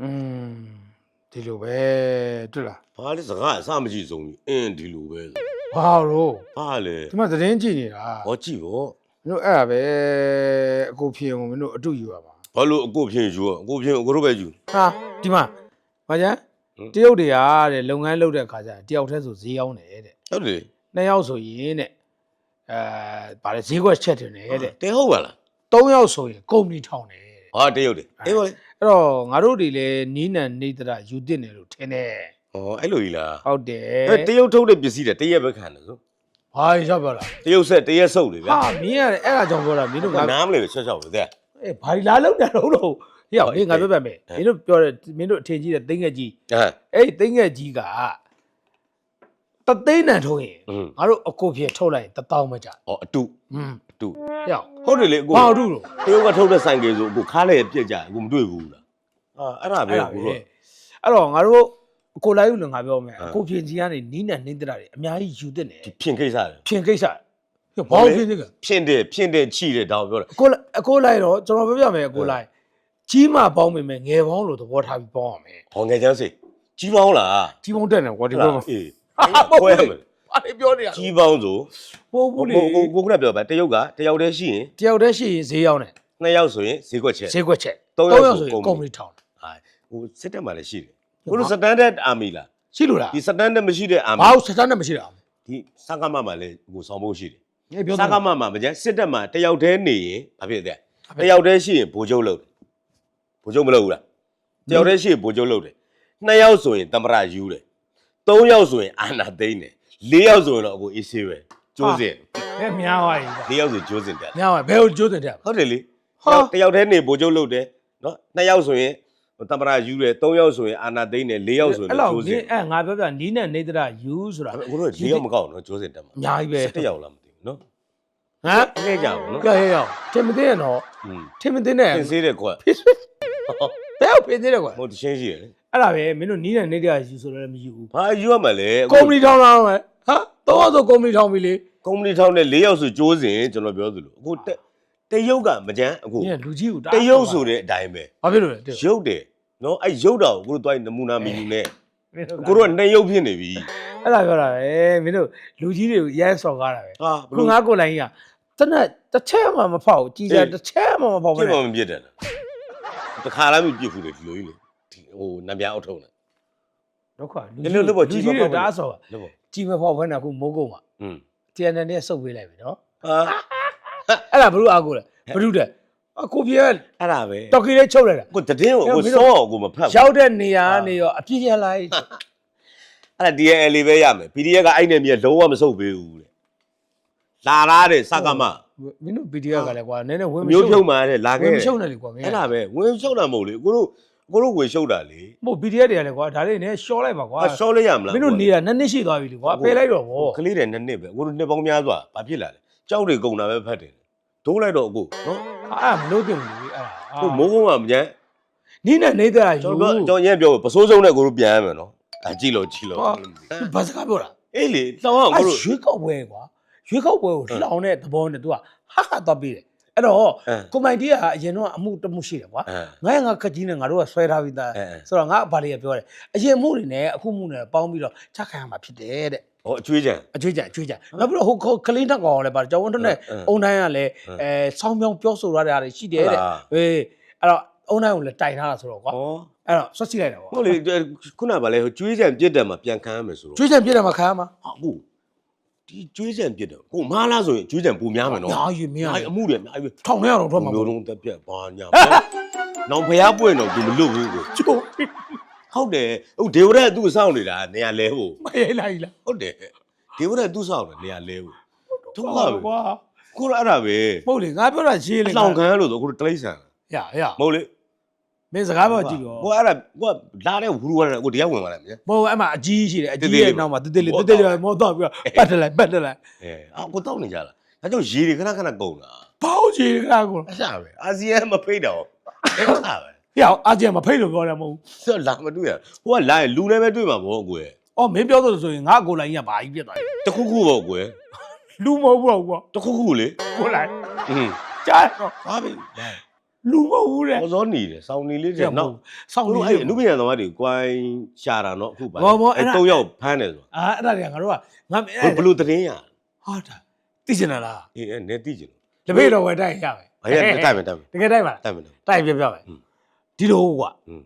อืมဒီလိုပဲတွေ့လား ဘာလဲစကားအစမကြည့်ဆုံးကြီးအင်းဒီလိုပဲဆို ဘာလို့ ဘာလဲ ဒီမှာသတင်းကြည့်နေတာ ဟောကြည့်ဗော မင်းတို့အဲ့ဒါပဲအကိုဖြစ်အောင်မင်းတို့အတူယူရပါ ဘာလို့အကိုဖြင့်ယူอ่ะအကိုဖြင့်အကိုတို့ပဲယူ ဟာဒီမှာဘာကြမ်း ဟမ် တရုတ်တွေကတဲ့လုပ်ငန်းလုပ်တဲ့အခါကျရင်တယောက်တည်းဆိုဈေးရောက်တယ်တဲ့ ဟုတ်တယ် နှစ်ယောက်ဆိုရင်တဲ့အဲဗါလေဈေးကွက်ချက်တင်တယ်တဲ့ တဲဟုတ်ပါလား သုံးယောက်ဆိုရင်ကုမ္ပဏီထောင်တယ်တဲ့ ဟာတရုတ်တွေအေးပါလေအဲ့တော့ငါတို့တွေလည်းနီးနံနေတာယူသင့်တယ်လို့ထင်တယ်ဩအဲ့လိုကြီးလားဟုတ်တယ်အဲ့တရုတ်ထုတ်တဲ့ပစ္စည်းတွေတရက်ပဲခံတယ်ဆိုဟာရောက်ပါလားတရုတ်ဆက်တရက်ဆုပ်လေဗျဟာမင်းရတယ်အဲ့ဒါကြောင့်ပြောတာမင်းတို့ငါနားမလဲချော့ချော့ပဲတဲ့အေးဘာလာလောက်တာတော့လို့ဟေ့အောင်ငါပြောပြမယ်မင်းတို့ပြောတယ်မင်းတို့အထင်ကြီးတဲ့တိတ်ငက်ကြီးအဲ့တိတ်ငက်ကြီးကတသိန်းတန်ထုတ်ရင်ငါတို့အကိုဖြစ်ထုတ်လိုက်တထောင်မကြ။အော်အတု။อืม တူဟေ့အောင်ဟုတ်တယ်လေအကိုဘာတို့လို့တရုတ်ကထုတ်တဲ့ဆိုင်ကယ်ဆိုအကိုခါးလည်းပြက်ကြအကိုမတွေ့ဘူးလားဟာအဲ့ဒါပဲအဲ့ဒါအကိုပဲတို့အဲ့တော့ငါတို့အကိုလိုက်ဦးလို့ငါပြောမယ်ဟမ်အကိုဖြစ်ကြီးကနေနီးနံနေတရတွေအများကြီးယူတင်တယ်ဒီဖြင့်ကိစ္စတယ်ဖြင်ကိစ္စဟေ့ဘာလို့ဖြင်ကိစ္စဖြင့်တယ်ဖြင့်တယ်ချိတယ်ဒါကိုပြောတာအကိုလိုက်အကိုလိုက်တော့ကျွန်တော်ပြောပြမယ်အကိုလိုက်ကြီးမပေါင်းမိမယ်ငယ်ပေါင်းလို့သဘောထားပြီးပေါင်းရမယ်ဟောငယ်ချမ်းစိတ်ကြီးပေါင်းလားကြီးပေါင်းတက်တယ်ကွာဒီဘက်မှာအေးဟာပုတ်ခွဲလေမယ် ဘာလဲပြောနေရကြီးပေါင်းဆိုပို့ကိုဘူးလေကိုကိုကပြောပါတရုတ်ကတယောက်တည်းရှိရင်တယောက်တည်းရှိရင်ဈေးရောက်တယ်နှစ်ယောက်ဆိုရင်ဈေးကွက်ချက်ဈေးကွက်ချက်သုံးယောက်ဆိုဆိုရင်ကုကုမ္မ္ပပဏီဏီထောင်တယ်ဟာဟိုစစ်တပ်မှာလည်းရှိတယ်ကိုတို့စတန်ဒတ်အာမီလားရှိလို့လားဒီစတန်ဒတ်မရှိတဲ့အာမီဘာလို့စတန်နဲ့မရှိတာဒီစကားမမှာလည်းကိုဆောင်ဖို့ရှိတယ်ငါပြောစတာကားမမှာမကျန်စစ်တပ်မှာတယောက်တည်းနေရင်ဘာဖြစ်လဲဘာဖြစ်လဲတယောက်တည်းရှိရင်ဗိုလ်ချုပ်လုပ်တယ်ဗိုလ်ချုပ်မလုပ်ဘူးလားတယောက်တည်းရှိရင်ဗိုလ်ချုပ်လုပ်တယ်နှစ်ယောက်ဆိုရင်တမရယူတယ်သုံးယောက်ဆိုရင်အာနာသိမ့်တယ် လေးယောက်ဆိုရင်တော့အကိုအေးဆေးပဲကျိုးစင်အဲများသွားပြီလေးယောက်ဆိုကျိုးစင်တယ်များသွားဘယ်ကိုကျိုးတယ်တဲ့ဟုတ်တယ်လေဟာတယောက်တည်းနေဗိုလ်ချုပ်လုပ်တယ်နော်နှစ်ယောက်ဆိုရင်တမရယူတယ်သုံးယောက်ဆိုရင်အာနာသိမ့်တယ်လေးယောက်ဆိုရင်အဲ့တော့လောက်ကျိုးစနင်င်းအဲငါပြောပြနီးနဲ့နေတရယူဆိုတာဒါပေမဲ့ကိုတို့ကလေးယောက်မကောက်ဘူးနော်ကျိုးစင်တက်မှာအများကြီးပဲတစ်ယောက်လားမသိဘူးနော်ဟမ်အလဲကြဘူးနော်ကြောက်ရရောက်ထင်မသိရတော့อืมထင်မသိနဲ့သင်စေးတယ်ကွာဘယ်ကိုဖြစ်သေးတယ်ကွာမဟုတ်တချင်းရှိရလေအဲ့ဒါပဲမင်းတို့နီးနဲ့နေတရယူဆိုတော့လည်းမယူဘူးဘာယူရမှာလဲကုမ္ပဏီထောင်လာတော့မယ် ဟာတော့ဆိုကုမ္ပဏီထောင်ပြီလေကုမ္ပဏီထောင်းတဲ့၄ယောက်ဆိုကျိုးစင်ကျွန်တော်ပြောသလိုအခုတက်တရုတ်ကမကြမ်းအခုနင်းလူကြီးကိုတရုတ်ဆိုတဲ့အတိုင်းပဲဘာဖြစ်လို့လဲတဲ့ရုပ်တယ်နော်အဲ့ရုပ်တာကိုကိုတို့တွိုင်းနမူနာမီယူနဲ့မင်းတို့ကိုတို့ကနှစ်ရုပ်ဖြစ်နေပြီအဲ့ဒါပြောတာပဲမင်းတို့လူကြီးတွေကိုရဲဆော်ကားတာပဲဟာဘခုလို့ငါကိုလိုင်းကြီးကတနက်တစ်ချက်မှမဖောက်ဘူးကြည်စရာတစ်ချက်မှမဖောက်ပြဘူးစ်နဲ့မမပြစ်တယ်လားတခါလားမပြစ်ဘူးလေဒီလိုကြီးလေဒီဟိုနပြအောက်ထုံးတယ်ဒုက္ခဒီလိုလို့ပေါ့ကြည်ကြီးမဖောတွေက်ဘူးတားဆော်လို့ပေါ့ ကြည်မဖောက်ဘဲနဲ့အခုမိုးကုတ်မှာอืม TNN နဲ့စုပ်ပေးလိုက်ပြီနော်ဟာအဲ့ဒါဘလို့အားကိုလဲဘလို့တဲ့အကိုပြေအဲ့ဒါပဲတော်ကီလေးချုပ်လိုက်တာကိုတည်င်းကိုကိုစောအောင်ကိုမဖတ်ဘူးရောက်တဲ့နေရာကနေရောအပြည့်ရလိုက်အဲ့ဒါ DL လေးပဲရမယ် PDF ကအဲ့နေမြေလုံးဝမစုပ်ပေးဘူးတဲ့လာလာတဲ့စကမမင်းတို့ PDF ကလည်းကွာနည်းနည်းဝင်မမျိုးဖြုရှုတ်မှတဲ့လာဝခဲ့င်မရှုံနဲ့လေကွာမင်းအဲ့ဒါပဲဝင်ရှုတ်တာမဟုတ်လေကိုတို့ ကိုတို့ဝင်ရှုတ်တာလေမို့ PDF တွေကလည်းကွာဒါလေးနည်းရှော့လိုက်ပါကွာအရှော့လိုက်ရမလားမင်းတို့နေတာနှစ်နှစ်ရှိသွားပြီလေကွာပယ်လိုက်တော့ဗောကလေးတွေနှစ်နှစ်ပဲကိုတို့နှစ်ပေါင်းများစွာဘာဖြစ်လာလဲကြောက်တွေကုန်တာပဲဖတ်တယ်ဒိုးလိုက်တော့အခုနော်အဲ့မလို့တင်ဘူးလေအဲ့ဒါကိုမိုးကုန်းကမကြမ်းနီးနဲ့နေတာယူကျွန်တော်ပြောကျွန်တော်ရင်ပြောပစိုးစုံနဲ့ကိုတို့ပြန်ရမယ်နော်ဒါကြည့်လို့ကြည့်လို့ဘာစကားပြောတာအေးလေတောင်းအောင်အဲ့ကိုတို့ရွေးကောက်ပွဲကွာရွေးကောက်ပွဲကိုလောင်တဲ့သဘောနဲ့ तू ကဟာဟာတော့ပြီးတယ် အဲ့တော့အဲကွန်မိုင်တီကအရင်တော့အမှုတစ်မှုရှိတယ်ကွာအဲငါ့ငါခက်ကြီးနဲ့ငါတို့ကဆွဲထားပြီးသားအဲအဲဆိုတော့ငါဘာတွေကပြောတယ်အရင်မှုတွေနဲ့အခုမှုနဲ့ပေါင်းပြီးတော့ချက်ခံရမှာဖြစ်တယ်တဲ့ဟောအကျွေးကြံအကျွေးကြအကျွေးကြနောက်ပြီးတော့ဟိုကလင်းထက်ကောင်လည်းပါကျောင်းဝန်းထွန်းနဲ့အဲအဲအုံတိုင်းကလည်းအဲအဲဆောင်းပြောင်းပြောဆိုရတဲ့အားတွေရှိတယ်တဲ့ဟုတ်လားအေးအဲ့တော့အုံတိုင်းကိုလည်းတိုင်ထားတာဆိုတော့ကွာဟောအဲ့တော့ဆွတ်ကြည့်လိုက်တာကွာဟုတ်လေခုနကဗာလဲကျွေးကြံပြစ်တယ်မှာပြန်ခံရမယ်ဆိုတော့ကျွေးချင်ပြည့်တယ်မှာခံရမှာဟာကို ဒီကျွေးကြံပြစ်တယ်ကိုမားလားဆိုရင်ကျွေးကြံပူများမယ်နော်ညာယူမင်းအဲ့ရအမှုတွေအများကြီးထောင်ထဲအောင်ထွက်မှာမျိုးပေါ့လုံးတက်ပြက်ဘာညာနောင်ဖျားပွင့်တော့သူမလွတ်ဘူးကိုကျိုးဟုတ်တယ်ဟုတ်ဒေဝရက်သူ့စောင့်နေတာနေရာလဲဖို့မရိုက်လိုက်လားဟုတ်တယ်ဒေဝရက်သူ့စောင့်နေနေရာလဲဖို့ဒုက္ခပဲကွာကိုရအဲ့ဒါပဲဟုတ်လေငါပြောတာရေးလေအလောင်ခံရလို့ဆိုအခုတလိမ့်ဆန်ရရမဟုတ်လေ မင်းစကားပြောကြည့်ရောကိုအဲ့ဒါကိုလာတဲ့ဝူရဝါကိုတရားဝင်လာတယ်မြင်မဟုတ်အဲ့မှာအကြီးရှိတယ်အကြီးတေးသေးလေးရဲ့နောက်မှာတေးသေးလေးတေးသေးလေးမောတော့ပြီးတော့ပတ်တယ်လိုက်ပတ်တယ်လိုက်အဲအော်ကိုတောက်နေကြလားဒါကြောင့်ရေတွေခဏခဏကုန်တာဘောင်းကြီးကကိုအစားပဲအာဆီယံမဖိတ်တော့အဲ့ဒါပဲဟေ့အောင်အာဂျင်မဖိတ်လို့ပြောတယ်မဟုတ်ဘူးဆိုတော့လာမတွေ့ရဟိုကလာရင်လူလည်းပဲတွေ့မှာပေါ့ကိုယ်အော်မင်းပြောလို့ဆိုရင်ငါကိုလိုင်းကြီးကဘာကြီးပြတ်သွားပြီတခုခုပေါ့ကိုယ်လူမဟုတ်ဘူးကွာတခုခုလေကိုလိုင်းอืมကြားတော့ဟာပြီ လူမဟုတ်ဘူးတဲ့ ဟောစောနေတယ်စောင်းနေလေး ကျ တဲ့ က် နောက် ဆောင်း တို့ လေး အဲ့အနုပညာသမားတွေကိုကိုင်းရှာတာနော်အခုပါ ဘောဘောအဲ့ဒါ သုံးယောက်ဖမ်းတယ်ဆို အာအဲ့ဒါတွေကငါတို့ကငါ ဘယ်ဘလို့သတင်းရ ဟာတာသိချင်လား အေးအဲ့နေသိကြတယ် တပည့်တော်ဝယ်တိုက်ရမယ် ဘာရတိုက်မယ်တိုက်မယ် တကယ်တိုက်ပါလား တိုက်မယ် တိုက်ပြပြမယ် อืม ဒီလိုကွာ อืม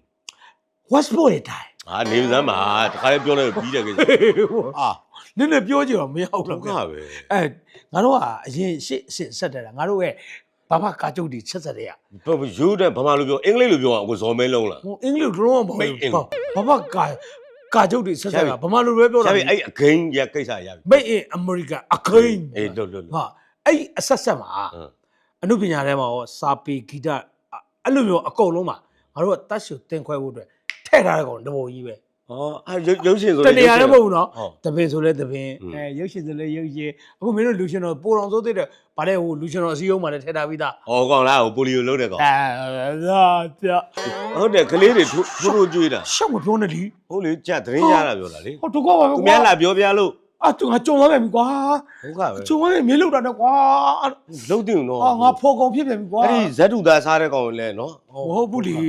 westport တွေတိုက် အာနေစမ်းပါတခါလေးပြောလိုက်ပြီးတယ်ကိစ္စအာ နည်းနည်းပြောကြည့်တော့မရဘူး ဒု လား က္ခပဲ အဲငါတို့ကအရင်ရှစ်ရှစ်ဆက်တယ်လားငါတို့ရဲ့ ဘာမှကာကြုတ်တီချက်ဆက်တဲ့ရဘယ်ယူတဲ့ဗမာလိုပြောအင်္ဂလိပ်လိုပြောအောင်ကိုဇော်မဲလုံးလား ဟိုအင်္ဂလိပ်လုံးဝမဟုတ်မိတ်အင်္ဂလိပ်ဘူးဘာမှကာကာကြုတ်တီဆက်ဆက်ကဘာမှလိုပဲပြောတာရှာပြီအဲ့အဂိမ်းရကိစ္စရပြီမိတ်အင်အမေရိကန်အခိန်းအေးလို့လို့လို့ဟာအဲ့အဆက်ဆက်မှာဟမ် အမှုပညာထဲမှာရောစာပေဂီတအဲ့လိုမျိုးအကုန်လုံးမှာငါတို့ကတတ်ရှုတင်ခွဲဖို့အတွက်ထည့်ထားတဲ့ကောင်တပုံကြီးပဲ ဟောအဲ့ရုပ်ရုပ်ရှင်ဆိုတနေရာလည်းမဟုတ်ဘူးနော်ဟုတ် တပင်ဆိုလဲတပင်อืมအဲရုပ်ရှင်ဆိုလဲရုပ်ရှင်အခုမင်းတို့လူရှင်တော်ပိုတော်စိုးသေးတယ်ဗါတဲ့ဟိုလူရှင်တော်အစည်းအရုံးမှာလည်းထည့်ထားပြီးသားဟောကောင်လားဟိုပိုလီယိုလုံးတဲ့ကောင်အဲဒါပြဟုတ်တယ်ကလေးတွေထိုးထိုးထိုးကြွေးတာရှောက်မပြောနဲ့ဒီဟုတ်လေကြက်သတင်းရတာပြောတာလေဟောတကောပါပဲသူကွာများလာပြောပြလို့အာသူငါကြုံသွားပြန်ပြီကွာဒုက္ခပဲကြုံသွားရင်မင်းလောက်တာနဲ့ကွာလုံးတင်တော့အာငါဖော်ကောင်ဖြစ်ပြန်ပြီကွာအဲ့ဒီဇက်တူသားစားတဲ့ကောင်လည်းနော်မဟုတ်ဘူးလေမ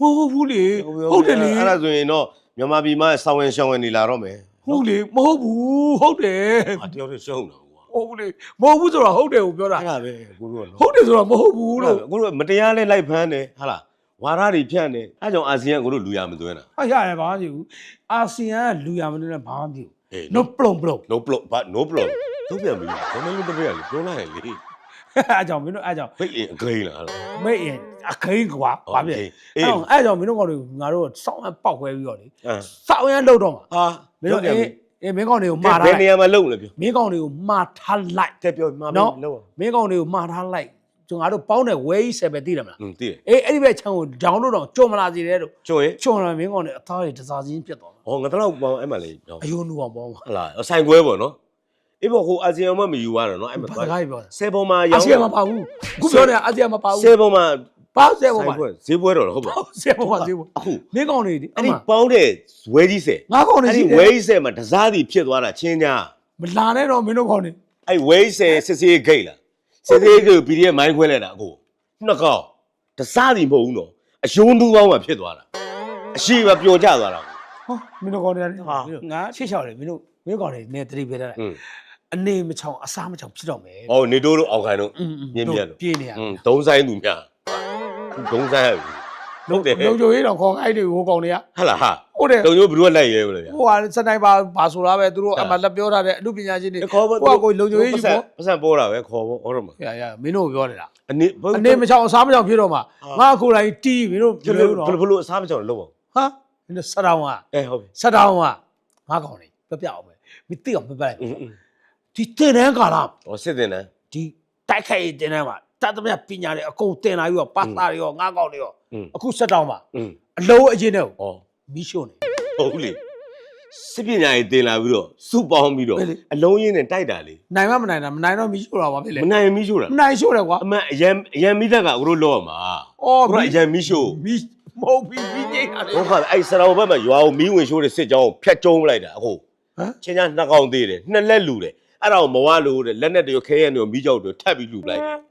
ဟုတ်ဘူးလေဟုတ်တယ်လေအဲ့ဒါဆိုရင်တော့မြန်မာပြည်မှာစောင်းဝင်ရှောင်းဝင်နေလာတော့မယ်ဟုတ်လေမဟုတ်ဘူးဟုတ်တယ်အတယောက်တည်းရှုံးတာကွာဟုတ်ဘူးလေမဟုတ်ဘူးဆိုတော့ဟုတ်တယ်ကိုပြောတာအဲ့ဒါပဲကိုတို့ကနော်ဟုတ်တယ်ဆိုတော့မဟုတ်ဘူးလို့ကိုတို့ကမတရားလဲလိုက်ဖမ်းတယ်ဟာလားဝါရတွေဖြန့်တယ်အဲ့ကြောင့်အာဆီယံကိုတို့လူရမသွင်းတာဟာရတယ်ဘာမှမဖြစ်ဘူးအာဆီယံကလူရမလို့လည်းဘာမှမဖြစ်ဘူးအေး no plum plum no block ဘာ no block တို့ပြန်ပြီဘယ်လိုလုပ်တပည့်ရလဲပြောလိုက်ရင်လေအဲကြောင့်မင်းတို့အဲကြောင့်ဖိတ်ရင်အဂိမ်းလားဟာလားမိတ်ရင် အခင်းကွာဘာဖြစ်အေးအဲကြောင့်အဲကြောင့်မင်းတို့ကောင်တွေငါတို့စောင်းအပေါက်ခွဲပြီးတော့လေအဲစောင်းရမ်းလောက်တော့မှာဟာမင်းတို့အေးအေးမင်းကောင်တွေကိုမာမှားဘထားယ်နေလိုက်ရာမှာလုံလဲပြောမင်းကောင်တွေကိုမှားထားလိုက်တက်ပြောမှာနော်လုံမင်းကောင်တွေကိုမှားထားလိုက်ကျွန်တော်တို့ပေါင်းတဲ့ way 7သိတယ်မလားอืมတည်အေးအဲ့ဒီဘက်ချမ်းကို download တော့ကြုံမလာစီတယ်လို့ကျွတ်ရင်ကြုံလာမင်းကောင်တွေအသားတွေတစားချင်းပြတ်သွားမှာဟောငါတော့ပေါင်းအဲ့မှာလေနော်အယုံနူအောင်ပေါင်းမှာဟလာဆိုင်ခွဲပေါ့နော်အေးပေါ့ဟိုအာဆီယံမှာမယူရတော့နော်အဲ့မှာဘာကားပြောတာဆယ်ပုံမှာအာရောင်းဆီယံမပါဘူးခုပြောနေတာအာဆီယံမပါဘူးဆယ်ပုံမှာ ပါဆယ်ပေါ်မှာဈေးပွဲတော်လားဟုတ်ပါဆယ်ပေါ်မှာဈေးပွဲအခုမင်းကောင်တွေအဲ့ဒီပေါင်းတဲ့ဝဲကြီးဆယ်ငါကောင်တွေအဲ့ဒီဝဲကြီးဆယ်မှာတစားစီဖြစ်သွားတာချင်းညာမလာနဲ့တော့မင်းတို့ကောင်တွေအဲ့ဝဲကြီးဆယ်စစ်စေးဂိတ်လားစစ်စေးဂိတ်ကို PDF မိုင်းခွဲလိုက်တာအခုနှစ်ကောင်တစားစီမဟုတ်ဘူးတော့အယုံသူပေါင်းမှာဖြစ်သွားတာအရှိပဲပျော်ကြသွားတာဟောမင်းတို့ကောင်တွေဟာငါရှေ့လျှောက်တယ်မင်းတို့မင်းကောင်တွေနည်းတတိပေးတာအနေမချောင်အစားမချောင်ဖြစ်တော့မယ်။ဟောနေတိုးတို့အောင်ခိုင်တို့မြင်းမြတ်တို့ပြေးနေရ။อืมသုံးဆိုင်သူများ ဒုံးဆန်းရပြီ ဟုတ်တယ် လုံချိုရေးတော့ခေါ်အဲ့ဒီဟိုကောင်တွေကဟလာဟာဟုတ်တယ်တုံညိုဘယ်သူကလိုက်ရဲဘူးလဲဗျဟိုကစနိုက်ပါပါဆိုတာပဲသူတို့အမှလက်ပြောထားတဲ့အမှုပညာရှင်တွေဟိုကကိုလုံချိုရေးယူပေါ့ပတ်စံပေါ်တာပဲခေါ်ဖို့ဟုတ်တယ်မလားရရမင်းတို့ပြောနေတာအနေဘယ်အနေမချောင်အစားမချောင်ဖြစ်တော့မှာငါကိုယ်တိုင်တီးမင်းတို့ဘယ်လိုဘယ်လိုအစားမချောင်လို့လုပ်အောင်ဟာမင်းတို့စတောင်းကအဲဟုတ်ပြီစတောင်းကငါကောင်နေပြပြအောင်ပဲမသိအောင်ပြပြလိုက်ဒီတင်တန်းကာလာဟောစစ်တင်တယ်ဒီတိုက်ခိုက်တင်တန်းမှာ တတ်သမျှပညာတွေအကုန်တင်လာပြီးတော့ပါတာတွေရောငါးကောင်တွေရောအခုဆက်တောင်းပါအလုံးအရင်နဲ့ဟောမီးရှို့နေဟုတ်လေစစ်ပညာရေးတင်လာပြီးတော့စုပေါင်းပြီးတော့အလုံးရင်းနဲ့တိုက်တာလေနိုင်မမနိုင်တာမနိုင်တော့မီးရှို့တာပါဖြစ်လေမနိုင်မီးရှို့တာမနိုင်ရှို့တယ်ကွာအမှန်အရန်အရန်မီးသက်ကဘလို့လောရမှာအော်ဘလို့အရန်မီးရှို့မီးမဟုတ်ဘူးမီးငိမ့်တာလေဟုတ်ကဲ့အဲ့စရာဘက်မှာရွာကိုမီးဝင်ရှို့တဲ့စစ်ကြောင်းကိုဖျက်ကျုံးလိုက်တာအခုဟမ်ချင်းချင်းနှစ်ကောင်သေးတယ်နှစ်လက်လူတယ်အဲ့ဒါကိုမဝလို့တဲ့လက်နဲ့တရခဲရနေတော့မီးကြောက်တွေထပ်ပြီးလူလိုက်တယ်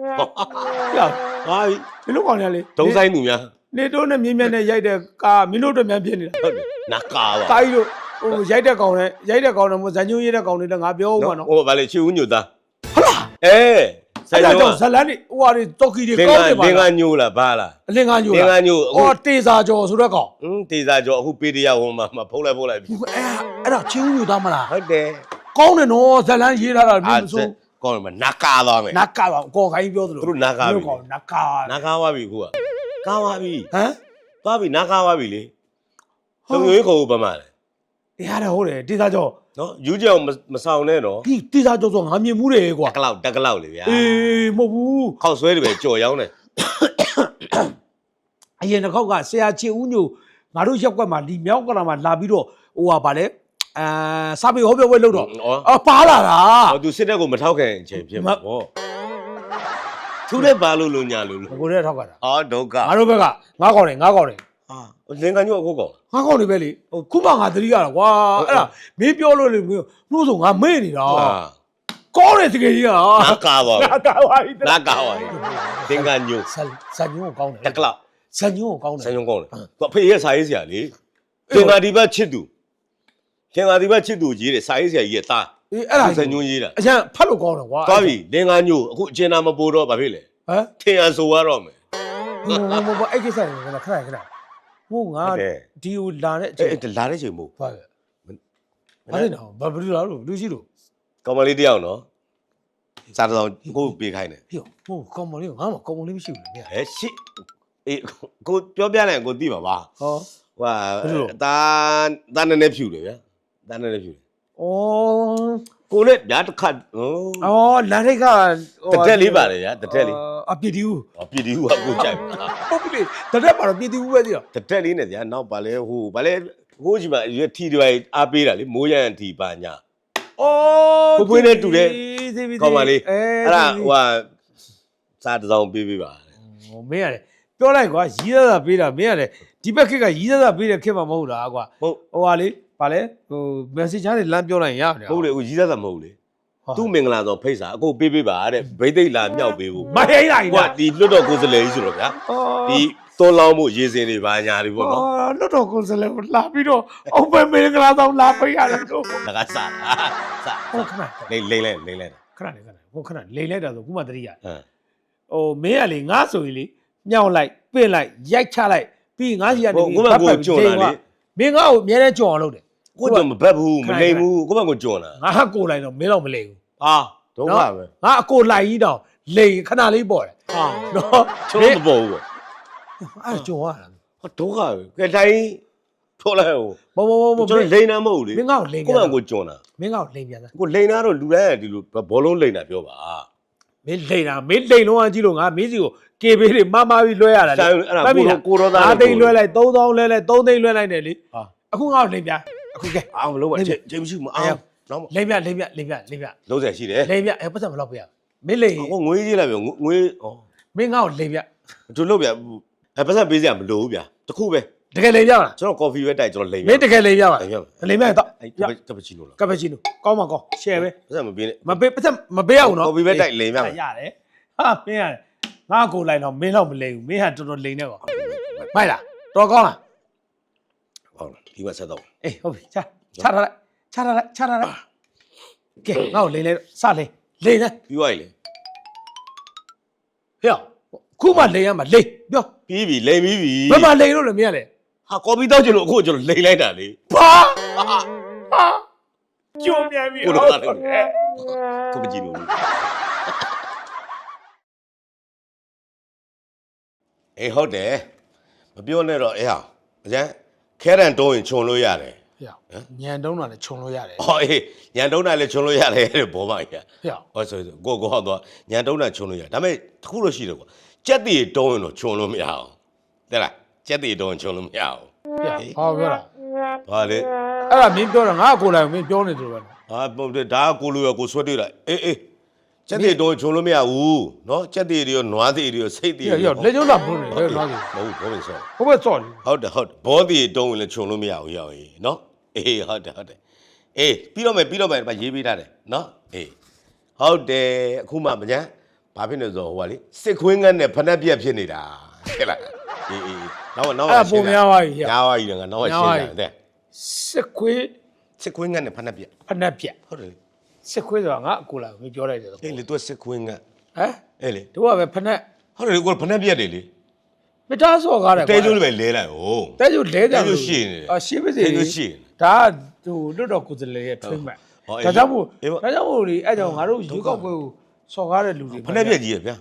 ပြဟာဒီလိုကောင်နေလေဒုံဆိုင်သူများနေတိုးနဲ့မြင်းမြတ်နဲ့ရိုက်တဲ့ကာမင်းတို့တို့မြန်ပြင်းနေတာဟုတ်တယ်နကာပါတာကြီးတို့ဟိုရိုက်တဲ့ကောင်နဲ့ရိုက်တဲ့ကောင်နဲ့မို့ဇန်ညိုးရေးတဲ့ကောင်တွေလည်းငါပြောဦးမှာနော်ဟိုဗာလေချီဦးညိုသားဟုတ်လားအေးဆိုင်အဲ့ဒါကျောကြောင်းင့်ဇလန်တွေဟိုဟာတွေတော်ကီတွေလင်္ကောကာင်းနေပါလင်္ကာလားညိုလားဘာလားအလင်္ကာညိုလင်္ကာလားညိုအခုအော်တေစာကျော်ဆိုတဲ့ကောင်ဟင်းတေစာကျော်အခုပေတရဝန်မှာမဖုတ်လိုက်ဖုတ်လိုက်ပြီအဲ့ဒါအဲ့ဒါချင်းဦးညိုသားမလားဟုတ်တယ်ကောင်းတယ်နော်ဇလန်ရေးထားတာမအာင်းမစိုး ကောင်းတယ်မနကာသွားမယ်နတ်ကာပါကောခိုင်းပြောသလိုသူတို့နတ်ကာပြီတို့ကောင်နတ်ကာနကာသွားပြီခုကကာသွားပြီဟမ်သွားပြီနကာသွားပြီလေလုံငွေခေါ်ဘာမှလဲတရားတယ်ဟုတ်တယ်တေစာကျော်နော်ယူကြောင်မဆောင်နဲ့နော်ဒီတေစာကျော်ဆိုငါမြင်မှုတယ်ကွာတက်ကလောက်တက်ကလောက်လေဗျာအေးမဟုတ်ဘူးခောက်ဆွဲတွေပဲကြော်ရောင်းတယ်အရင်တစ်ခေါက်ကဆရာချေဦးညိုငါတို့ရက်ကွက်မှာဒီမြောက်ကလာမှာလာပြီးတော့ဟိုဟာဗာလဲ အာစာပေဟောပြောပွဲလုပ်တော့ဩအပါလာတာဟောသူစစ်တပ်ကိုမထောက်ခံအချိန်ဖြစ်မှာပေါ့သူလည်းပါလို့လုံညာလို့လို့ကိုရဲထောက်ကတာအော်ဒုက္ခငါတို့ဘက်ကငါးကောင်တယ်ငါးကောင်တယ်ဟာလင်္ကာညိုအခုကောငါးကောင်တွေပဲလေဟိုခုမှငါသတိရတာကွာအဲ့ဒါမင်းပြောလို့လေမင်းနှိုးဆိုငါမေ့နေတာဟာကောင်းတယ်တကယ်ကြီးဟာနာကာသွားနာကာပါပြီနာကာသွားသင်္ကညိုဆန်ဆန်ညိုးကိုကောင်းတယ်တကလောက်ဆန်ညိုးကိုကောင်းတယ် ဆန်ယုံကောင်းတယ်သူအဖေရဲ့စာရေးဆရာလေသင်္ကာဒီဘတ်ချစ်သူ သင်္ကာဒီဘတ်ချစ်သူကြီးတဲ့စာရေးဆရာကြီးရဲ့တာအေးအဲ့ဒါဆန်ညိုရေးတာအရင်ဖတ်လို့ကောင်းတယ်ကွာသွားပြီသင်္ကာညိုအခုအကျဉ်းသားမပိုးတော့ဘာဖြစ်လဲဟမ်ထင်ရဆိုရတော့မယ်ဟိုဟိုဟိုအဲ့ကိစ္စတွေခဏခဏခဏဟိုငါဟုတ်တယ်ဒီကိုလာတဲ့အအဲချိန်လာတဲ့ချိန်မို့ဘာလဲဘာလဲနော်ဘာဘယ်လိုလာလို့လူရှိလို့ကောင်မလေးတယောက်နော်စာတော်ကိုပေးခိုင်းတယ်ဟေ့ဟိုကောင်မလေးငါမှကောင်မလေးမရှိဘူးလေမြတ်ဟဲ့ရှစ်အေးကိုပြောပြလိုက်ကိုသိပါပါဟောဟွာဘယ်လိုဒါဒါနည်းနည်းဖြူတယ်ဗျာ ဒါနည်းနည်းဖြူတယ်ဩကိုနဲ့ညာတစ်ခတ်ဟိုအော်လန်ထိတ်ကတတက်လေးပါတယ်ဗျာတတက်လေးအပြစ်ဒီဦးဟောပြည်သူကကိုကြိုက်ပါဟုတ်ပြီတတက်ပါတော့ပြစ်ဒီဦးပဲသိတော့တတက်လေးနဲ့ဗျာနောက်ပါလဲဟိုဗာလဲဟိုကြီးမှာရွက်ထီတွေအားပေးတာလေမိုးရန်ထီပါညာဩဖွေးဖွေးနဲ့တူတယ်သိပြီကောင်းပါလေအဲအဲ့ဒါဟိုဟာစားတစ်စောင်းပေးပေးပါဟိုမင်းရတယ်ပြောလိုက်ကွာရီးသားသားပေးတာမင်းရတယ်ဒီဘက်ခက်ကရီးသားသားပေးတဲ့ခက်မှာမဟုတ်လားကွာဟုတ်ဟိုဟာလေ ဗာလဲဟို message တွေလမ်းပြောလိုက်ရင်ရတယ်ဟုတ်လေဟိုကြီးစားတာမဟုတ်လေသူ့မင်္ဂလာဆောင်ဖိတ်စာအကိုပေးပေးပါတဲ့ဗိသိက်လာမြောက်ပေးဖို့မဟိလာကြီးဟိုကဒီလွတ်တော်ကိုယ်စားလှယ်ကြီးဆိုတော့ဗျာဒီသွန်လောင်းမှုရေစင်တွေပါညာတွေပေါ့နော်အော်လွတ်တော်ကိုယ်စားလှယ်ကိုလာပြီးတော့အုံပဲမင်္ဂလာဆောင်လာပေးရတယ်တော့လကစားတာစဟုတ်ခဏလိမ့်လိမ့်လိုက်လိမ့်လိုက်ခဏလေးခဏဟိုခဏလိန်လိုက်တာဆိုခုမှတတိယဟမ်ဟိုမင်းကလေငါဆိုရင်လေမြောက်လိုက်ပင့်လိုက်ရိုက်ချလိုက်ပြီးငါစီကနေဟိုကိုမကိုကြွန်လာလေမင်းငါ့ကိုအများနဲ့ကြွန်အောင်လုပ်တယ် ကိုတော့မဘက်ဘူးမလိမ့်ဘူးကိုမကိုကြွန်လာငါဟာကိုလိုက်တော့မင်းတော့မလိန်ဘူးဟာဒုက္ခပဲငါအကိုလိုက်ကြီးတော့လိန်ခဏလေးပေါ်တယ်ဟာနော်ကျွန်တော်မပေါ်ဘူးအဲ့ကြွန်ရတာဟောဒုက္ခပဲကဲတိုင်းထိုးလိုက်ဟိုမမမမကျွန်တော်လိန်နာမဟုတ်လေမင်းငါ့ကိုလိန်ကိုပြန်မကိုကြွန်လာမင်းငါ့ကိုလိန်ပြန်သားကိုလိန်နာတော့လူတိုင်းကဒီလိုဘောလုံးလိန်တာပြောပါမင်းလိန်တာမင်းလိန်လုံးအောင်ကြည့်လို့ငါမင်းစီကိုကေဘေးတွေမမပြီးလွှဲရတာဆိုင်အဲ့ဒါကိုကိုရောသားငါသိန်းလွှဲလိုက်3000လွှဲလိုက်3သိန်းလွှဲလိုက်တယ်လေဟာအခုငါ့ကိုလိန်ပြန် အခုကဲအောင်လုံးပါချိန်ချိန်မရှိမအောင်နော်လိန်ပြန်လိန်ပြန်လိန်ပြန်လိန်ပြန်လုံးဆက်ရှိတယ်လိန်ပြန်အဲပတ်စံမလောက်ပြရမင်းလိန်ဟိုငွေကြီးလိုက်ပြီငွေဩမင်းငါ့ကိုလိန်ပြန်တို့လို့ဗျအဲပတ်စံပေးစရာမလိုဘူးဗျတခုပဲတကယ်လိန်ပြမလားကျွန်တော်ကော်ဖီပဲတိုက်ကျွန်တော်လိန်မင်းတကယ်လိန်ပြမလားလိန်ရမယ်လိန်ပြန်တော့အဲ့ကပချီနိုလားကပချီနိုကောင်းပါကောင်း share ပဲပတ်စံမပေးနဲ့မပေးပတ်စံမပေးရဘူးနော်ကော်ဖီပဲတိုက်လိန်ရမယ်ရတယ်ဟာမင်းရတယ်ငါကိုလိုက်တော့မင်းတော့မလိန်ဘူးမင်းဟာတော်တော်လိန်နေပါမိုက်လားတော်ကောင်းလား ဟုတ်လားဒီမှာဆက်တော့အေးဟုတ်ပြီချချထားလိုက်ချထားလိုက်ချထားလိုက်ကဲငါ့ကိုလိန်လဲစလိန်လိန်လဲပြီးသွားပြီလေဟဲ့ခုမှလိန်ရမှာလိန်ပြောပြီးပြီလိန်ပြီးပြီဘယ်မှာလိန်လို့လဲမင်းရလဲဟာကော်ဖီတောက်ချင်လို့အခုကျွန်တော်လိန်လိုက်တာလေဘာဟာကျုံမြန်ပြီကိုလိုဟုတ်တာလေတယ်ကပချီနိုအေးဟုတ်တယ်မပြောနဲ့တော့အေးဟာအကျန်း ခဲရန်တုံးရင်ခြုံလို့ရတယ်ဟဲ့ညံတုံးတာလည်းခြုံလို့ရတယ်ဟောအေးညံတုံးတာလည်းခြုံလို့ရတယ်တဲ့ဘောမကြီးဟဲ့ဟောဆိုဆိုကိုကိုဟောတော့ညံတုံးတာခြုံလို့ရဒါပေမဲ့တစ်ခုလို့ရှိတယ်ကွာကြက်တီတုံးရင်တော့ခြုံလို့မရအောင်တဲ့လားကြက်တီတုံးရင်ခြုံလို့မရအောင်ဟဲ့ဟောပြောတာဘာလဲအဲ့ဒါမင်းပြောတာငါ့ကိုလိုက်မင်းပြောနေတယ်လို့ပဲဟာပုံတဲ့ဒါကကိုလိုရကိုဆွဲတွေ့လိုက်အေးအေး ချက်တွေတော့ချုံလို့မရဘူးနော်ချက်တွေတွေရောနွားတွေတွေရောစိတ်တွေရောရောလက်ကျုံးလာဘုန်းနေလက်နွားကြီးမဟုတ်ဘောပင်ဆော့ဟိုဘက်ဆော့လေဟုတ်တယ်ဟုတ်တယ်ဘောတွေတုံးဝင်လဲချုံလို့မရဘူးရောက်ရေးနော်အေးဟုတ်တယ်ဟုတ်တယ်အေးပြီးတော့မယ်ပြီးတော့မယ်ဗာရေးပေးထားတယ်နော်အေးဟုတ်တယ်အခုမှမညာဘာဖြစ်နေဆိုဟိုကလေစစ်ခွင်းကန်းနဲ့ဖနက်ပြက်ဖြစ်နေတာဟဲ့လားအေးအေးနောက်နောက်ရှင်းတာပုံများပါကြီးညားပါကြီးငါနောက်ရှင်းတာတဲ့စစ်ခွေးစစ်ခွင်းကန်းနဲ့ဖနက်ပြက်ဖနက်ပြက်ဟုတ်တယ် စစ်ခွေးဆိုတာငါအကိုလိုက်မင်းပြောလိုက်တယ်အေးလေသူကစစ်ခွင်းငတ်ဟမ်အေးလေတို့ကပဲဖနက်ဟုတ်တယ်လေကိုဖနက်ပြက်တယ်လေမတားစော်ကားတယ်တဲကျိုးလေးပဲလဲလိုက်ဟိုတဲကျိုးလဲတယ်တဲကျိုးရှိနေတယ်အာရှိပါစေတဲကျိုးရှိနေဒါကသူလွတ်တော်ကိုယ်စားလှယ်ရဲ့ထွေးမှတ်ဟောအေးဒါကြောင့်မို့အေးပေါ့ ဒါကြောင့်မို့လေအဲ့ကြောင့်ငါတို့ရွေးကောက်ပွဲကိုစော်ကားတဲ့လူတွေဖနက်ပြက်ကြီးရဗျာ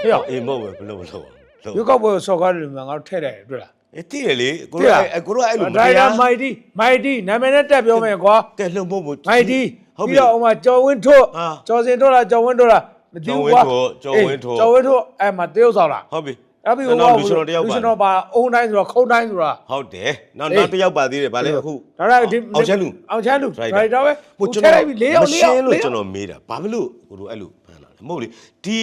ဟေ့ရောအေးမဟုတ်ဘူးဘလို့ဘလို့လို့ရွေးကောက်ပွဲကိုစော်ကားတဲ့လူတွေငါတို့ထည့်တယ်တွေ့လား အေးတည်တယ်လေကိုတို့အဲ့ကိုတို့အဲ့လိုမဒါတရရားမိုက်တီမိုက်တီနာမည်နဲ့တက်ပြောမယ်ကွာကဲလှုံဖို့မို့မိုက်တီဟုတ်ပြီပြီးတော့ဟိုမှာကျော်ဝင်းထွတ်အာကျော်စင်ထွတ်လားကျော်ဝင်းထွတ်လားမသိဘူးကွာကျော်ဝင်းထွတ်အေးကျော်ဝင်းထွတ်အဲ့မှာတရုတ်ဆောင်လားဟုတ်ပြီအဲ့ပြီးကျွန်ဟိုတော်ကလူရှင်တော်တယောက်ပါလူရှင်တော်ပါအုံတိုင်းဆိုတော့ခုံတိုင်းဆိုတော့ဟုတ်တယ်နောက်အေးနောက်တစ်ယောက်ပါသေးတယ်ဗာလဲအခု ဒါရဒီအောင်ချမ်းလူ အောင်ချမ်းလူဒရိုက်ဒရိုက်တာပဲဟိုဟိုကျွန်ထည့်တော်လိုက်ပြီ၄ယောက်မ၄ရှယောက်င်းလို့၄ယောက်ကျွန်တော်မေးတာဘာဖြစ်လို့ကိုတို့အဲ့လိုဖမ်းလာလဲမဟုတ်လေဒီ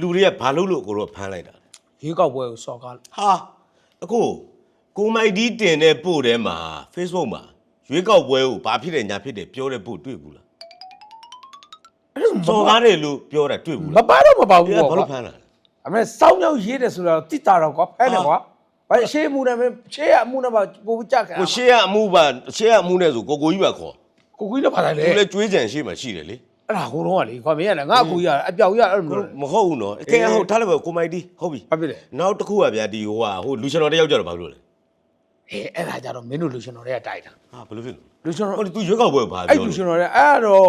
လူတွေကဘာလို့လို့ကိုတို့ဖမ်းလိုက်တာလဲရွေးကောက်ပွဲကိုစော်ကားလို့ဟာ အခုကိုမိုက်ဒီတင်တဲ့ပို့ထဲမှာ Facebook မှာရွေးကောက်ပွဲကိုဘာဖြစ်တယ်ညာဖြစ်တယ်ပြောတဲ့ပို့တွေ့ဘူးလားစော်ကားတယ်လို့ပြောတာတွေ့ဘူးမပါတော့မပါဘူးဒီကပေါ့ဘာကွာလို့ဖမ်းလာလဲအမေစောင်းရောက်ရေးတယ်ဆိုတော့တိတာတော့ကွာဖဲတယ်ကွာဘာရှေးမှုနဲ့မရှေးအမှုနဲ့ပါပို့ကြခံကိုရှေ့ကအမှုပါရှေ့ကအမှုနဲ့ဆိုကိုကိုကြီးပါခေါ်ကိုကြီးတော့ပါလိုက်လေသူလည်းကြွေးကြံရှေ့မှာရှိတယ်လေ အဲ့ဒါကိုတော့ကလေခွာမင်းရတယ်ငါအကူကြီးရတယ်အပြောက်ကြီးရတယ်အဲ့လိုမျိုးမဟုတ်ဘူးနော်အကဲဟုတ်ထားလိုက်ပါကိုမိုက်တီဟုတ်ပြီဘာဖြစ်လဲနောက်တစ်ခုကဗျာဒီဟိုဟာဟိုလူရှင်တော်တယောက်ကြတော့ဘာလို့လဲအေးအဲ့ဒါကြတော့မင်းတို့လူရှင်တော်တွေကတိုက်တာဟာဘယ်လိုဖြစ်လဲလူရှင်တော်ဟိုသူရွေးကောက်ပွဲဘာအဲ့ပြောလူရှင်တော်တွေအဲ့တော့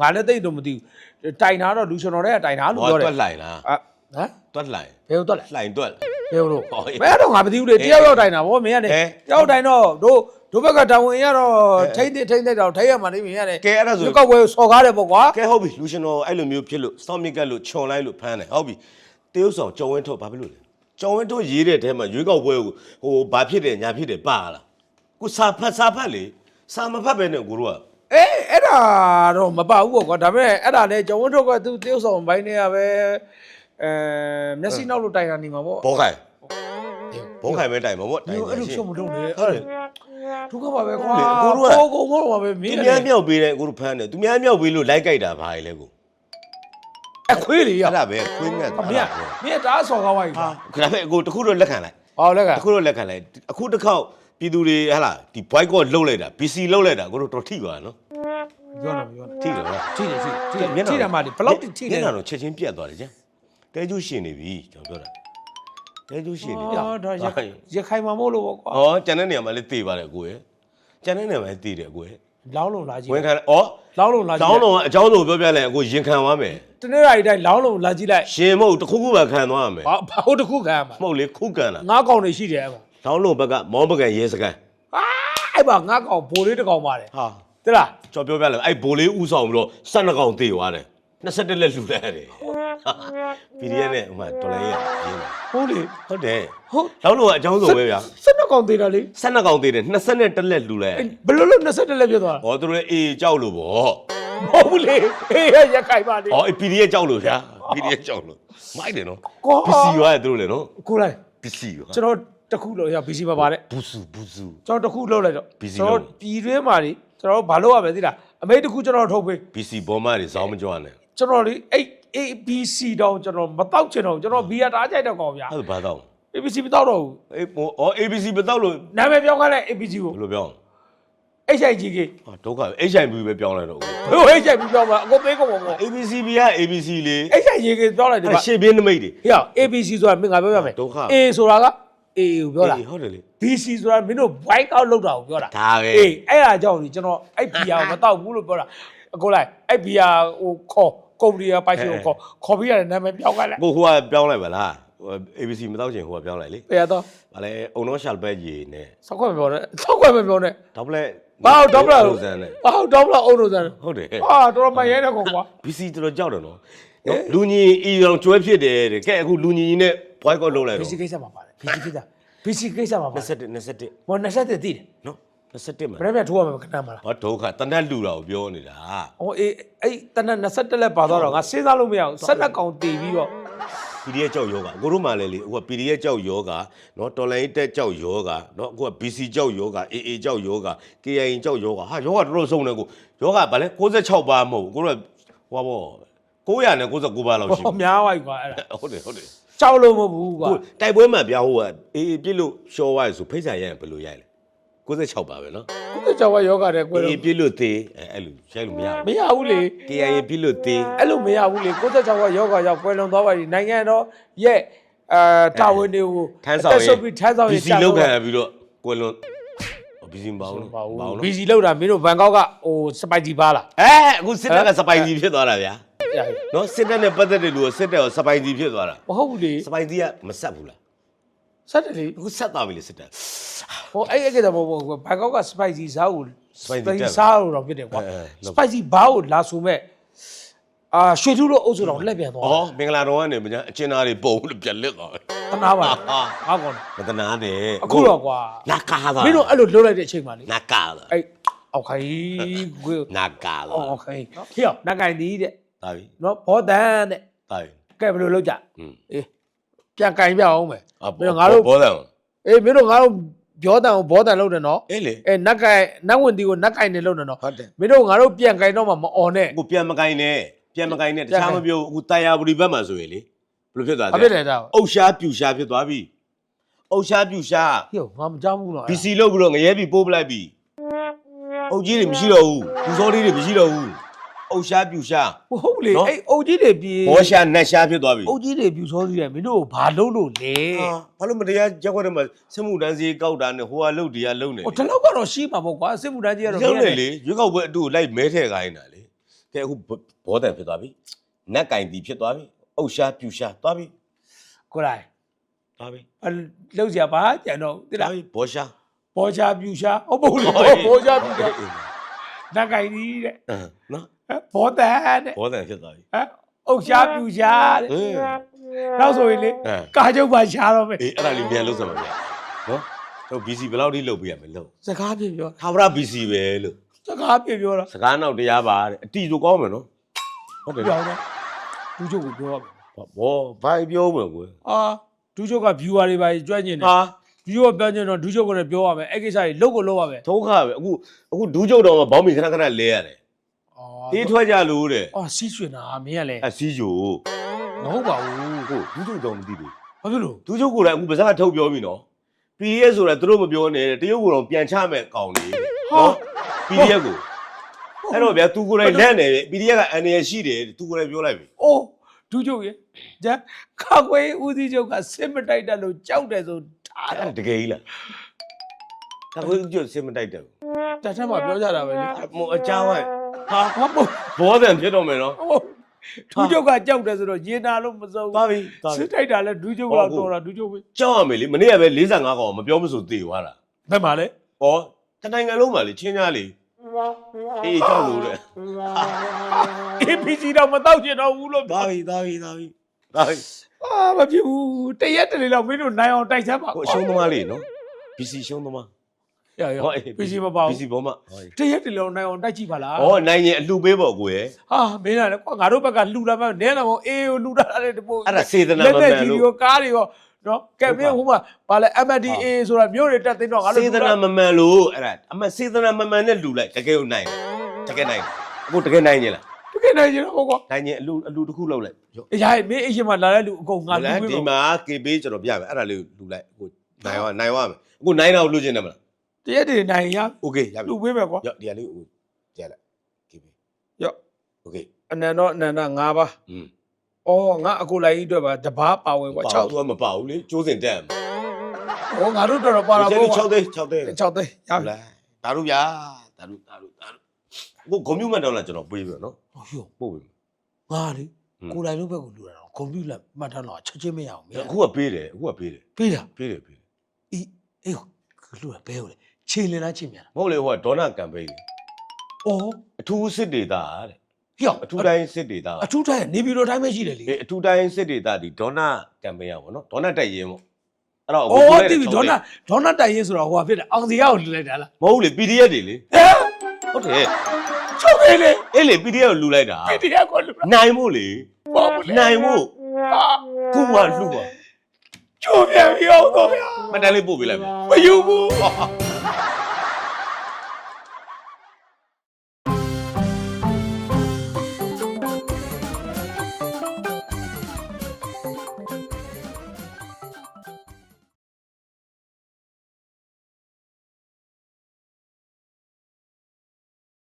ငါလည်းသိတော့မသိဘူးတိုင်တာတော့လူရှင်တော်တွေကတိုင်တာလို့ဟောပြောတယ်တွက်လိုက်လားအာဟမ်တွက်လိုက်ဘယ်ဟုတ်တော့လဲလှိုင်တွက်ဘယ်လို့ဟောအေးဘယ်တော့ငါမသိဘူးလေအေးတယောက်ယောက်တိုင်တာဗောမင်းရတယ်အေးတယောက်တိုင်တော့တို့ တို့ဘက်ကတာဝန်ရတော့အေးထိမ့်တဲ့ထိမ့်တဲ့တော့ထိမ့်ရမှာနေမင်းရတယ်ကဲအဲ့ဒါဆိုဒီကောက်ဝဲစော်ကားတယ်ပေါ့ကွာကဲဟုတ်ပြီလူရှင်တော်အဲ့လိုမျိုးဖြစ်လို့စောင့်မြစ်ကတ်လို့ခြုံလိုက်လို့ဖမ်းတယ်ဟုတ်ပြီတရုတ်ဆောင်ကြော်ဝင်းထုတ်ဘာဖြစ်လို့လဲကြော်ဝင်းထုတ်ရေးတဲ့တဲမှာရွေးကောက်ပွဲကိုဟိုဘာဖြစ်တယ်ညာဖြစ်တယ်ပါလားကိုစာဖတ်စာဖတ်လေစာမဖတ်ပဲနဲ့ကိုတို့ကအေးအဲ့ဒါတော့မပါဘူးပေါ့ကွာဒါပေမဲ့အဲ့ဒါလည်းကျောင်းဝန်းထုတ်ကသူတယောက်ဆောင်ဘိုင်းနေရပဲအဲမျက်စိနောက်လို့တိုင်တာနေမှာပေါ့ဘောခိုင် ဘောခိုင်ပဲတိုင်မှာပေါ့တိုင်ဒီပါအဲ့လိုရှရှုံမလုပ်နဲ့ဟုတ်တယ်ဒုက္ခပါပဲကွာဟုတ်လေအကိုတို့ကကိုကိုမောပါပဲမသူင်းများမြောက်ပေးတယ်ကိုတို့ဖမ်းတယ်သူများမြောက်ပေးလို့လိုက်ကြိုက်တာဘာလဲကိုအခွေးလေရအဲ့ဒါပဲခွင်းငတ်မင်းကမင်းကတအားဆော်ကားဝိုင်းဟာကွာဒါပေမဲ့အကိုတခုတော့လက်ခံလိုက်ဟောလက်ကတခုတော့လက်ခံလိုက်အခုတစ်ခေါက်ပြည်သူတွေဟလာဒီ boycott လုပ်လိုက်တာ BC လုပ်လိုက်တာကိုတို့တော်ထိပါနော်ပြောနေပြောနေထိတယ်လားထိတယ်ထိတယ်ထိတယ်ထိတယ်မှာဒီဘလောက်ထိထိမျလဲက်နှာတော့ချက်ချင်းပြတ်သွားတယ်ကျန်တဲကျူးရှင်နေပြီကျွန်တော်ပြောတာ တဲကျူးရှင်နေပြီအော်ဒါရရခိုင်မှာမို့လို့ပေါ့ကွာဟောကျန်တဲ့နေရာမှာလည်းတေးပါတယ်ကိုရဲ့ကျန်တဲ့နေရာမှာလည်းတေးတယ်ကိုရဲ့လောင်းလုံးလာကြည့်ဝန်ခံဩလောင်းလုံးလာကြည့်တောင်းတော့အကြောင်းတော့ပြောပြလိုက်ကိုရင်ခံသွားမယ်တနေ့တိုင်းတိုင်းလောင်းလုံးလာကြည့်လိုက်ရှင်မဟုတ်တစ်ခုခုပဲခံသွားမယ်ဘာဘာဟုတ်တစ်ခုခံရမှာမဟုတ်လေခုကန်တာငါးကောင်တွေရှိတယ်အဲ့မှာတောင်းလုံးဘက်ကမောပကံရဲစကန်အာအဲ့မှာငါးကောင်ဘိုးလေးတစ်ကောင်ပါတယ်ဟာတိလားကျွန်တော်ပြောပြလိုက်အဲ့ဘိုးလေးဥဆောင်ပြီးတော့12កောင်တေးသွားတယ် 21လက်လှူလိုက်တယ် PDF နဲ့ဟိုမှာတော်လိုင်းရရင်းတယ်ဟုတ်လေဟုတ်တယ်ဟုတ်တောင်းလုံးကအကြောင်းဆုံးပဲဗျာစက်နှစ်ကောင်သေးတာလေ12កောင်တေးတယ်21လက်လှူလိုက်အဲ့ဘယ်လိုလုပ်21လက်ပြတ်သွားဟောသူတို့အေးကြောက်လို့ဗောတာမဟုတ်ဘူးလေအေးရခိုင်ပါလေဟောအေး PDF ကြောက်လို့ဗျာ PDF ကြောက်လို့မိုက်တယ်နော်ကွာပစ္စည်းရွာတယ်သူတို့လေနော်ကိုလိုက်ပစ္စည်းရွာကျွန်တော်တစ်ခုလို့ရ BC မှာပါတယ်ဘူးစုဘူးစု ကျွန်တော်တစ်ခုလုပ်လိုက်တော့ BC ကျွန်တော်ပြည်တွင်းမှာလေကျွန်တော်ဘာလုပ်ရမလဲသိလားအမေတစ်ခုကျွန်တော်ထုတ်ပေးပစ္စည်းဘောမတွေဇောင်းမကြွနဲ့ ကျွန်တော်လေအဲ့ ABC တောင်ကျွန်တော်မတောက်ချင်တော့ဘူးကျွန်တော်ဘီယာတားကြိုက်တော့ကောင်ဗျာအဲ့ဒါဘာတော့ ABC မတောက်တော့ဘူးအေးဟိုအော် ABC မတော့လို့နာမည်ပြောခိုင်းလိုက် ABC ကိုဘယ်လိုပြောအောင် HIGK ဟာဒုက္ခပဲ HIV ပဲပြောင်းလိုက်တော့ဘယ် HIGK ပြောမှာအကိုပေးကုန်ပါဘော ABCB က ABC လေ HIGK ပြောလိုက်တယ်အဲ့ဗျရှေ့ပြင်းနမိတ်တွေ ဟေ့ ABC ဆိုတာမင်းငါပြောပြမယ် ဒုက္ခ A ဆိုတာက A ကိုပြောတာ အေးဟုတ်တယ်လေ BC ဆိုတာမင်းတို့ white out လောက်တာကိုပြောတာဒါပဲ အေးအဲ့ဒါကြောင့်လေကျွန်တော်အဲ့ဘီယာကိုမတောက်ဘူးလို့ပြောတာအကိုလိုက်အဲ့ဘီယာဟိုခေါ် ကုမ္ပဏီကပိုက်ရှင်ကိုခေါ်ခေါ်ပြီးရတယ်နာမည်ပြောင်းခိုင်းလိုက်ကိုဟိုကပြောင်းလိုက်ပါလားဟို ABC မတော့ချင်ဟိုကပြောင်းလိုက်လေဘယ်တော့ဗာလဲအုံတော့ရှာပဲကြီးနဲ့စောက်ခွက်မပြောနဲ့စောက်ခွက်မပြောနဲ့ဒေါပလက်ဘာဟုတ်ဒေါပလာလိုစမ်းနဲ့ဘာဟုတ်ဒေါပလာအုံလို့စမ်းဟုတ်တယ်ဟာတော်တော်မရဲတဲ့ကောင်ကွာ BC တော်တော်ကြောက်တယ်နော်နော်လူညီအီအောင်ကျွဲဖြစ်တယ်တဲ့ကဲအခုလူညီနဲ့ boycott လုပ်လိုက်ဘီတော့စီကိစ္စမှာပါတယ်ဘီစီကိစ္စဘီစီကိစ္စမှာပါတယ်21 21မော်20တက်တည်တယ်နော် 21မှာဘယ်နဲ့ထိုးရမှာခဏမှာလားဘာဒုက္ခတန်တက်လူတာကိုပြောနေတာဟိုအေးအဲ့တနက်20လက်ပါတော့တော့ငါစဉ်းစားလို့မရဘူးဆက်လက်ကောင်တည်ပြီးတော့ PDF ကြောက်ယောဂအခုတို့မှလည်းလေအခုက PDF ကြောက်ယောဂနော်တော်လိုင်းတက်ကြောက်ယောဂနော်အခုက BC ကြောက်ယောဂ AA ကြောက်ယောဂ KIN ကြောက်ယောဂဟာယောဂတော်တော်စုံတယ်ကိုယောဂဗာလဲ66ပါမဟုတ်ဘူးကိုတို့ဟိုဘော999ပါလောက်ရှိဟောများဝိုက်ကွာအဲ့ဒါဟုတ်တယ်ဟုတ်တယ်ကြောက်လို့မဟုတ်ဘူးကွာကိုတိုက်ပွဲမှာပြောင်းဟိုက AA ပြစ်လို့ရှော့သွားရဆိုဖိတ်စာရရင်ဘယ်လိုရိုက်လဲ 96ပါပဲနော်ကိုကြောက်ဝယောဂတဲ့ကွယ် AA လို့ပြစ်လို့သေးအဲအဲ့လိုရိုက်လို့မရမဘူး ရဘူးလေ KIN ပြစ်လို့သေး အဲ့လိုမရဘူးလေ96ကယောဂရောက်ကွယ်လွန်သွားပါပြီနိုင်ငံတော်ရဲ့အာတာဝန်တွေကိုထမ်းဆောင်အသက်ရဆုပ်ပြီးထမ်းဆောင်ရေး BC လောက်ခံရပြီးတော့ကွယ်လွန် BC မပေါင်းလို့ပါဘူးနော်ဘီစီလောက်တာမင်းတို့ဘန်ကောက်ကဟိုစပိုက်တီပါလားအဲအခုစစ်တပ်ကစပိုင်ကြီးဖြစ်သွားတာဗျာအဲ့နော်စစ်တပ်နဲ့ပတ်သက်တဲ့လူကစစ်တပ်ကစပိုင်ကြီးဖြစ်သွားတာမဟုတ်ဘူးလေစပိုင်ကြီးကမဆက်ဘူးလား စက်တယ်လေအခုဆက်သွားပြီလေစစ်တပ် ဟိုအဲ့အဲ့ကတည်းကမဟုတ်ဘူးဘန်ကောက်ကစပိုက်တီစားကို Spicy တက်စားလို့တော့ဖြစ်တယ်ကွာ အဲအဲလောက်စပိုက်တီဘားကိုလာဆိုမဲ့အာရွှေထူးလို့အုပ်စုတော်လက်ပြန်သွားဩမင်္ဂလာတော်ကနေမညာအကျဉ်းသားတွေပုံလို့ပြက်လက်သွားတယ်တနာပါဟာငါကောင်းတယ်မတနာနဲ့အခုတော့ကွာနာကားသွားမင်းတို့အဲ့လိုလှုပ်လိုက်တဲ့အချိန်မှာလေနာကားသွားအဲ့အောက်ခိုင်းကိုနာကားသွားအော်ခိုင်းဟေ့နကိုင်ဒီတဲ့တာပြီနော်ဘောတန်တဲ့တာပြီကဲဘယ်လိုလုပ်ကြอืมအေး ပြန်ကင်ပြအောင်မယ်အမင်းတို့ငါတို့ဘောတယ်အေးမင်းတို့ငါတို့ပြောတန်ကိုဘောတန်လုပ်တယ်နော်အေးလေအဲနက်ကင်နတ်ဝင်တီကိုနက်ကင်နေလုပ်တယ်နော်ဟုတ်တယ်မင်းတို့ငါတို့ပြန်ကင်တော့မှမអော်နဲ့ကိုပြန်မကိုင်းနဲ့ပြန်မကိုင်းနဲ့တခြားမပြောဘူးအခုတာယာပူရီဘက်မှာဆိုရင်လေဘယ်လိုဖြစ်သွားအလဲဖြစ်တယ်ဒါအုတ်ရှားပြူရှားဖြစ်သွားပြီအုတ်ရှားပြူရှားဟိုငါမကြောက်ဘူးလားဘီစီလောက်ပြီးတော့ငရဲပြီပိုးပလိုက်ပြီအုတ်ကြီးတွေမရှိတော့ဘူးဘူစောလေးတွေမရှိတော့ဘူး အုတ်ရှားပြူရှား ဟုတ်လေနော် အဲ့အုတ်ကြီးတွေပြေဘောရှားနတ်ရှားဖြစ်သွားပြီအုတ်ကြီးတွေပြူစောစီတယ်မင်းတို့ဘာလုပ်လို့လဲဟာဘာလို့မတရားရက်ွက်တယ်မှာစမှုတန်းစီကောက်တာနဲ့ဟိုကလှုပ်တရားလှုပ်နေဟိုတလောက်ကတော့ရှိမှာပေါ့ကွာစစ်မှုတန်းကြီးကတော့ လှုပ်နေလေရွေးကောက်ပွဲအတူလိုက်မဲထဲခိုင်းတာလေကဲအခုဘောတန်ဖြစ်သွားပြီနက်ကင်တီဖြစ်သွားပြီအုတ်ရှားပြူရှားသွားပြီကိုလိုက်သွားပြီအလောက်ကြပါကြံတော့တိသွားလားပြီဘောရှား ပေါ်ချပြူရှာဟုတ်ပေါ့လေပေါ်ချပြူရှာနက်ကိုင်ကြီးတဲ့ အင်းနော်ဟမ် ဘောတန်တဲ့ဘောတန်ဖြစ်သွားပြီဟမ်အုတ်ရှာပြူရှာတဲ့ဟေးနောက်ဆိုရင်လေအဲကာချုပ်ပါရှာတော့မယ်အေးအဲ့ဒါလေးမြန်လို့စမှာဗျာနော်တို့ BC ဘယ်လောက်ထိလုပ်ပြရမလဲလို့စကားပြေပြောသာဝရ BC ပဲလို့စကားပြေပြောတော့စကားနောက်တရားပါတဲ့အတီဆိုကောင်းမယ်နော်ဟုတ်တယ်ပြောင်းတယ်ဒူးချုပ်ကိုပြောရမယ်ဘောဘာပြောမလဲကွယ်အာဒူးချုပ်က viewer တွေပါကြွညင်တယ်ဟာဒူးချုပ်ကပြောညင်တော့ဒူးချုပ်ကလည်းပြောရမယ်အဲ့ကိစ္စကြီးလုတ်ကိုလုတ်ရမယ်ဒုက္ခပဲအခုအခုဒူးကျုပ်တော်မှာဘောင်းမီခဏခဏလဲရတယ် အော်အေးထွက်ကြလို့တဲ့အော်စီးရွှင်တာမင်းကလည်းအစီဂျိုမဟုတ်ပါဘူးဟုတ်ဒူးကျုပ်တော်မသိဘူးဘာဖြစ်လို့ဒူးကျုပ်ကိုလည်းအခုပါးစပ်ထုတ်ပြောပြီနော် PDF ဆိုတာသူတို့မပြောနဲ့တရုတ်ကတော့ပြန်ချမဲ့ကောင်းလေနော် PDF ကိုအဲ့တော့ဗျာ तू ကိုယ်တိုင်လက်နေတယ် PDF ကအန်ရရှိတယ် तू ကိုယ်တိုင်ပြောလိုက်ပြီအိုးဒူးချုပ်ရဲ့ဂျာခါခွေးဦးစီးချုပ်ကစစ်မတိုက်တက်လို့ကြောက်တယ်ဆိုဒါအဲ့ဒါတော့တကယ်ကြီးလားဒါကိုကျုပ်စင်မတိုက်တယ်ဘူးတထက်မှာပြောကြတာပဲလေမောအကြောင်း ဟာဟာဘာမို့ဘောတန်ဖြစ်တော့မယ်နော်ဟိုဒူးချုပ်ကကြောက်တယ်ဆိုတော့ရင်နာလို့မစုံသွားပြီသွားစစ်ပြီတိုက်တာလဲဒူးချုပ်ကတော့တော်တာဒူးချုပ်ပဲကြောက်ရမယ်လေမနေ့ကပဲ45កောင်မပြောမဆိုသေသွားတာဘယ်မှာလဲဩတနိုင်ငံလုံးမှာလေချင်းညာလေအေးကြောက်လို့တဲ့ APC တော့မတော့ချင်တော့ဘူးလို့သွားပြီသွားပြီသွားပြီသွားပြီအာမဖြစ်ဘူးတရက်တလေတော့မင်းတို့နိုင်အောင်တိုက်စမ်းပါကိုရှုံးသမားလေနော် BC ရှုံးသမား ရရ PC မပါဘူး BC ဘောမတရက်တလေတော့နိုင်အောင်တိုက်ကြည့်ပါလားဩနိုင်ရင်အလှပေးပေါ့ကိုယ်ရဲ့ဟာမင်းကလည်းကွာငါတို့ဘက်ကလှူတာမှနဲတော့အေးကိုလှူတာလည်းတပို့အဲ့ဒါစေတနာလက်မသက်မှန်ကြီးလို့ ရောကားတွေရောနော်ကဲမင်းဟိုမှာဗာလဲ MDA ဆိုတာမျိုးတွေတက်သိတော့ငါတို့စေတနာမမှန်လို့အဲ့ဒါအမစေတနာမမှန်နဲ့လူလိုက်တကယ်ကိုနိုင်တယ်တကယ်နိုင်တယ်အခုတကယ်နိုင်ရင်လားတကယ်နိုင်ကြတော့ကွာနိုင်ရင်အလူအလူတစ်ခုလောက်လိုက်ရောအေးရမင်းအရှင်မလာတဲ့လူအကုန်ငါလှူဒီပေးပါမှာ KB ကျွန်တော်ပြမယ်အဲ့ဒါလေးလူလိုက်အခုနိုင်သွားနိုင်သွားမယ်အခုနိုင်တော့လူချင်းတယ်မလား တရက်တလေနိုင်ရ โอเคရပြီ လှူပေးမယ်ကွာ ရောဒီကလေးကိုကြက်လိုက် KB ရော့ โอเค အနန္တော့အနန္ဒ၅ပါး อืม အော်ငါအကိုလိုက်ကြီးအတွက်ပါတပားပါဝင်ကွာ 6 6 သူကမပါဘူးလေကျိုးစင်တက်မှာ ဟောငါတို့တော်တော်ပါတာ ကျ ပေါ့ 6သိန်း6သိန်း 6သိန်းရ ဟုတ် ပြီ လားဒါတို့ဗျာဒါတို့ဒါတို့ဒါတို့အခုဂုံမြူမတ်တော့လာကျွန်တော်ပြေးပြီနော် ဟောယော ပို့ပြီ ငါလေ ဟွန်း ကိုလိုက်တို့ဘက်ကိုလှူတာတော့ကွန်ပျူတာမှတ်ထားတော့ချက်ချင်းမရအောင်မင်း အခုကပေးတယ်အခုကပေးတယ် ပေးတာ ပေးတယ်ပေးတယ် အေးအေးလှူတာဘဲဟုတ်လေ ခြေလင်လားချိန်မြန်လားမဟုတ်လေဟိုကဒေါနာကမ်ပိန်းလေအော်အထူးစစ်ဒေတာတဲ့ဟေ့အထူးတိုင်းစစ်ဒေတာအထူးတိုင်းနေပြည်တော်တိုင်းပဲရှိတယ်လေအေးအထူးတိုင်းစစ်ဒေတာဒီဒေါနာကမ်ပိန်းရပါတော့ဒေါနာတိုက်ရင်ပေါ့အဲ့တော့အော်တိပြီဒေါနာဒေါနာတိုင်ရင်ဆိုတော့ဟိုဟာဖြစ်တယ်အောင်စီရောက်လှူလိုက်တာလားမဟုတ်လေ PDF တွေလေဟဲ့ဟုတ်တယ်ချုပ်နေလေအေးလေ PDF ကိုလူလိုက်တာပြည်တရားကိုလှူတာနိုင်ဖို့လေပေါ့ဘူးလေနိုင်ဖို့အာကိုကလူပါချိုးပြန်ပြီးအောင်တော့ဗျာမတန်းလေးပို့ပေးလိုက်မယ်မယူဘူး